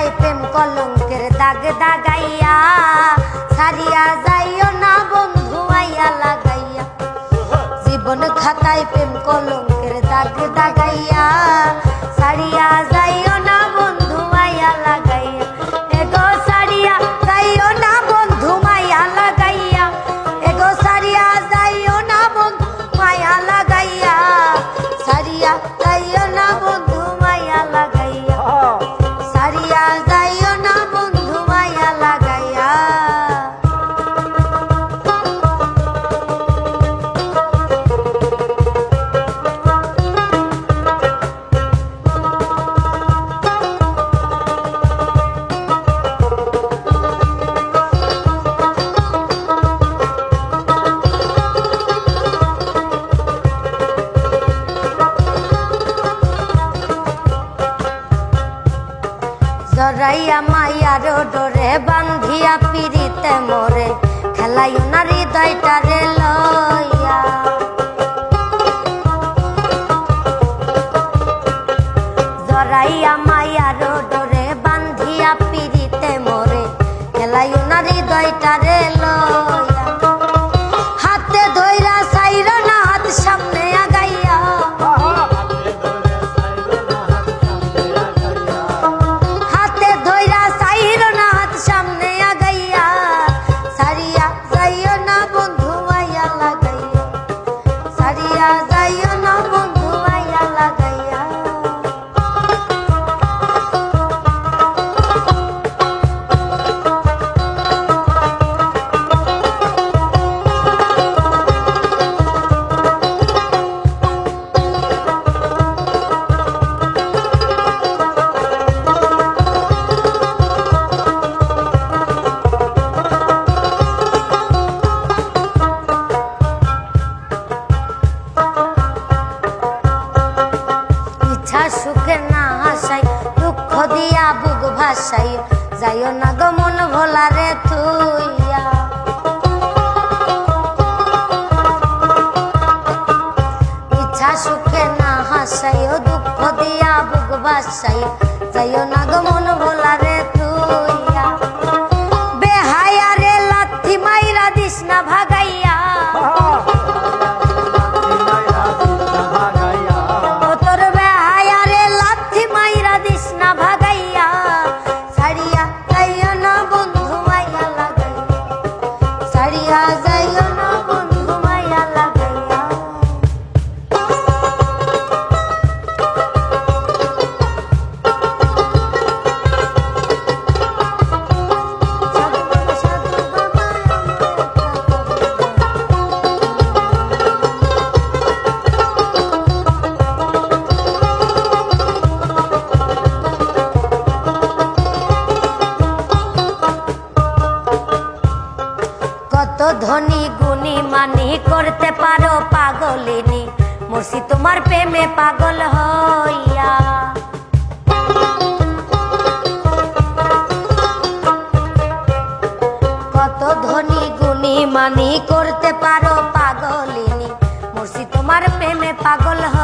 গলায় প্রেম কলঙ্কের দাগ দাগাইয়া, সারিয়া যাইও না বন্ধু, আইয়া লাগাইয়া। জীবন খাতায় প্রেম কলঙ্কের দাগ দাগাইয়া, সারিয়া জড়াইয়া মাইয়ার ডোরে বান্ধিয়া পিড়িতে মরে খেলাই নারী দয়টারে রেলো ইচ্ছা সুখে না হাসাই, দুঃখ দিয়া বুক ভাসাই। যাইও না গমন ভোলারে তুইয়া। ইচ্ছা, সুখে না হাসাই, দুঃখ দিয়া বুক ভাসাই। যাইও না যত ধনী গুণী মানি করতে পারো পাগলিনি। মুর্শি তোমার প্রেমে পাগল হইয়া। কত ধনী গুণী মানি করতে পারো পাগলিনী। মুর্শি তোমার প্রেমে পাগল হইয়া